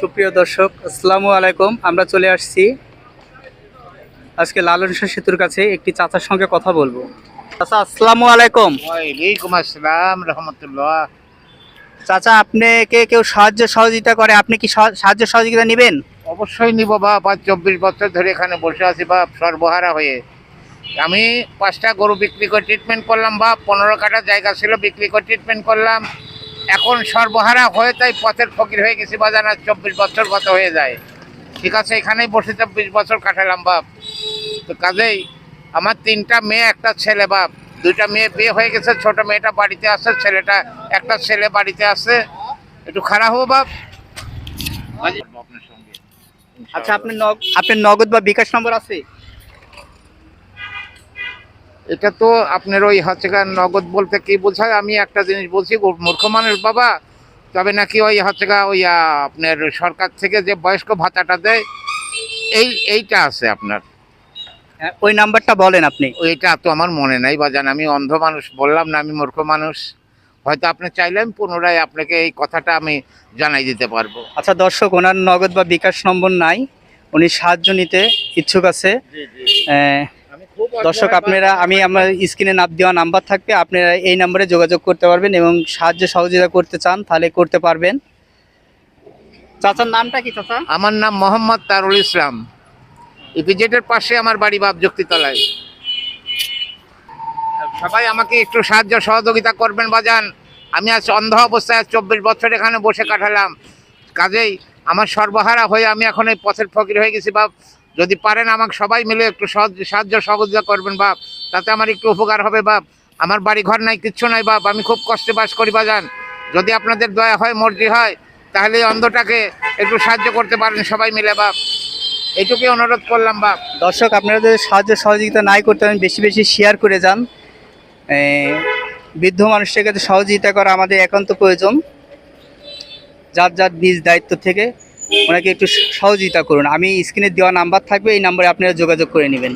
সুপ্রিয় দর্শক আসসালামু আলাইকুম। আমরা চলে আসছি আজকে লালন শাহ সেতুর কাছে একটি চাচার সঙ্গে কথা বলব। চাচা আসসালামু আলাইকুম। ওয়ালাইকুম আসসালাম রহমতুল্লাহ। চাচা আপনাকে কেউ সাহায্য সহযোগিতা করে? আপনি কি সহ- সাহায্য সহযোগিতা নেবেন? অবশ্যই নিব বাপ। আজ চব্বিশ বছর ধরে এখানে বসে আছি বাপ সর্বহারা হয়ে। আমি পাঁচটা গরু বিক্রি করে ট্রিটমেন্ট করলাম বা পনেরো কাটা জায়গা ছিল বিক্রি করে ট্রিটমেন্ট করলাম। এখন সর্বহারা হয়ে তাই পথের ফকির হয়ে গেছি বাজার আর চব্বিশ বছর কত হয়ে যায়। ঠিক আছে, এখানেই বসে চব্বিশ বছর কাটালাম বাপ। তো কাজেই আমার তিনটা মেয়ে, একটা ছেলে বাপ। দুইটা মেয়ে বিয়ে হয়ে গেছে, ছোট মেয়েটা বাড়িতে আছে ছেলেটা একটা ছেলে বাড়িতে আছে একটু খারাপ হব বাপ। আপনার আচ্ছা আপনি নগ- আপনার নগদ বা বিকাশ নম্বর আছে? এটা তো আপনার ওই হচ্ছে নগদ বলতে কি বোঝায়? আমি একটা জিনিস বলছি মূর্খ মানুষ বাবা তবে নাকি ওই হচ্ছে ওই আপনার সরকার থেকে যে বয়স্ক ভাতাটা দেয় এই এইটা আছে আপনার। হ্যাঁ, ওই নাম্বারটা বলেন আপনি। ওইটা তো আমার মনে নাই বাজান আমি অন্ধ মানুষ বললাম না আমি মূর্খ মানুষ। হয়তো আপনি চাইলে আমি পুনরায় আপনাকে এই কথাটা আমি জানাই দিতে পারব। আচ্ছা দর্শক ওনার নগদ বা বিকাশ নম্বর নাই উনি সাহায্য নিতে ইচ্ছুক আছে। দর্শক, আপনারা, আমি আমার স্ক্রিনে নাম দেওয়া নাম্বার থাকবে, আপনারা এই নাম্বারে যোগাযোগ করতে পারবেন এবং সাহায্য সহযোগিতা করতে চান, তাহলে করতে পারবেন। চাচার নামটা কি, চাচা? আমার নাম মোহাম্মদ তারুল ইসলাম। ইপিজেটের পাশে আমার বাড়ি বাপ যুক্তিতলায় সবাই আমাকে একটু সাহায্য সহযোগিতা করবেন, বাজান। আমি আজ অন্ধ অবস্থায় চব্বিশ বছর এখানে বসে কাটালাম। কাজেই আমার সর্বহারা হয়ে আমি এখন এই পথের ফকির হয়ে গেছি, বাপ। যদি পারেন আমাকে সবাই মিলে একটু সাহায্য সহযোগিতা করবেন, বাপ। তাতে আমার একটু উপকার হবে, বাপ। আমার বাড়ি ঘর নাই, কিচ্ছু নাই, বাপ। আমি খুব কষ্টে বাস করি, বাজান। যদি আপনাদের দয়া হয়, মর্জি হয়, তাহলে অন্ধটাকে একটু সাহায্য করতে পারেন সবাই মিলে, বাপ। এইটুকুই অনুরোধ করলাম, বাপ। দর্শক, আপনারা যদি সাহায্য সহযোগিতা নাই করতে পারেন বেশি বেশি শেয়ার করে যান। বৃদ্ধ মানুষটাকে সহযোগিতা করা আমাদের একান্ত প্রয়োজন। যার যার নিজ দায়িত্ব থেকে ওনাকে একটু সহযোগিতা করুন। আমি স্ক্রিনে দেওয়া নাম্বার থাকবে, এই নাম্বারে আপনারা যোগাযোগ করে নেবেন।